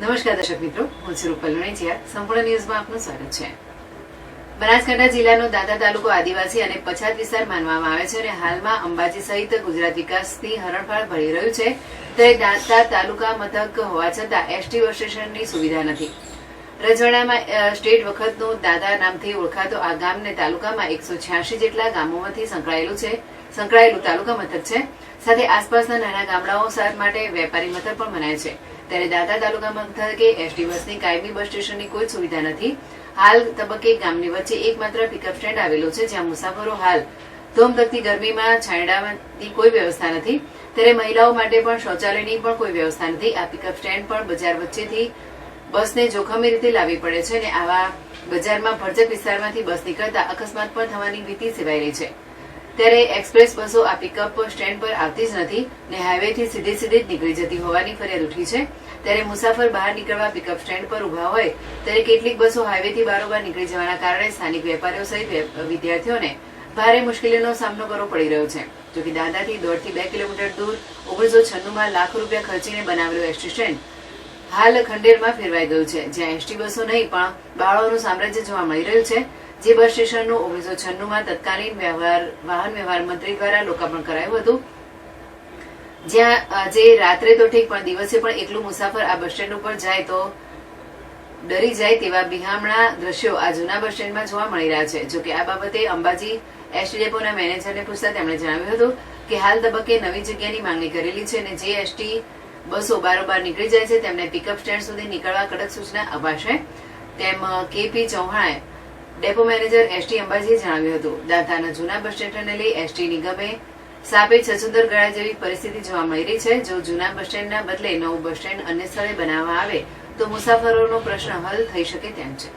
નમસ્કાર દર્શક મિત્રો, હું છું રૂપલ લુણીચિયા સંપૂર્ણ ન્યૂઝમાં આપનું સ્વાગત છે. બનાસકાંઠા જિલ્લાનો દાદા તાલુકો આદિવાસી અને પછાત વિસ્તાર માનવામાં આવે છે અને હાલમાં અંબાજી સહિત ગુજરાત વિકાસની હરણફાળ ભળી રહ્યું છે. ત્યારે દાંતા તાલુકા મથક હોવા છતાં એસટી બસ સ્ટેશનની સુવિધા નથી. રજવાડામાં સ્ટેટ વખતનો દાદા નામથી ઓળખાતો આ ગામને તાલુકામાં એકસો છ્યાસી જેટલા ગામોમાંથી સંકળાયેલું છે. સંકળાયેલું તાલુકા મથક છે. સાથે આસપાસના નાના ગામડાઓ માટે વેપારી મથક પણ મનાય છે. ત્યારે દાદા તાલુકા મથકે એસટી બસની કાયમી બસ સ્ટેશનની કોઈ સુવિધા નથી. હાલ તબક્કે ગામની વચ્ચે એકમાત્ર પિકઅપ સ્ટેન્ડ આવેલું છે, જ્યાં મુસાફરો હાલ ધોમધકતી ગરમીમાં છાંયડાની કોઈ વ્યવસ્થા નથી. ત્યારે મહિલાઓ માટે પણ શૌચાલયની પણ કોઈ વ્યવસ્થા નથી. આ પિકઅપ સ્ટેન્ડ પણ બજાર વચ્ચેથી બસને જોખમી રીતે લાવવી પડે છે અને આવા બજારમાં ભરચક વિસ્તારમાંથી બસ નીકળતા અકસ્માત પણ થવાની ભીતિ સેવાઈ રહી છે. ત્યારે એક્સપ્રેસ બસો આ પિકઅપ સ્ટેન્ડ પર આવતી જ નથી ને હાઈવેથી સીધી સીધી જ નીકળી જતી હોવાની ફરિયાદ ઉઠી છે. ત્યારે મુસાફર બહાર નીકળવા પિકઅપ સ્ટેન્ડ પર ઊભા હોય ત્યારે કેટલીક બસો હાઈવેથી બારોબાર નીકળી જવાના કારણે સ્થાનિક વેપારીઓ સહિત વિદ્યાર્થીઓને ભારે મુશ્કેલીનો સામનો કરવો પડી રહ્યો છે. જોકે દાદાથી દોઢથી બે કિલોમીટર દૂર ઓગણીસો છન્નુંમાં લાખ રૂપિયા ખર્ચીને બનાવેલું એસટી સ્ટેન્ડ હાલ ખંડેરમાં ફેરવાઈ ગયું છે. જ્યાં એસટી બસો નહીં, પણ બાળોનું સામ્રાજ્ય જોવા મળી રહ્યું છે. જે બસ સ્ટેશનનું ઓગણીસો છન્નુંમાં તત્કાલીન વ્યવહાર, વાહન વ્યવહાર મંત્રી દ્વારા લોકાર્પણ કરાયું હતું. જ્યાં જે રાત્રે તો ઠીક, પણ દિવસે પણ એકલું મુસાફર આ બસ સ્ટેન્ડ ઉપર જાય તો ડરી જાય તેવા બિહામણા દ્રશ્યો આ જૂના બસ સ્ટેન્ડમાં જોવા મળી રહ્યા છે. જોકે આ બાબતે અંબાજી એસટી ડેપોના મેનેજરને પૂછતા તેમણે જણાવ્યું હતું કે હાલ તબક્કે નવી જગ્યાની માંગણી કરેલી છે અને જે એસટી બસો બારોબાર નીકળી જાય છે. તેમને પિકઅપ સ્ટેન્ડ સુધી નીકળવા કડક સૂચના અપાશે. તેમ કેપી ચૌહાણે ડેપો મેનેજર એસટી અંબાજીએ જણાવ્યું હતું. દાંતાના જૂના બસ સ્ટેન્ડને લઈ એસટી નિગમે સાપે છછુંદર ગળા જેવી પરિસ્થિતિ જોવા મળી રહી છે. જો જૂના બસ સ્ટેન્ડના બદલે નવું બસ સ્ટેન્ડ અન્ય સ્થળે બનાવવામાં આવે, તો મુસાફરોનો પ્રશ્ન હલ થઈ શકે તેમ છે.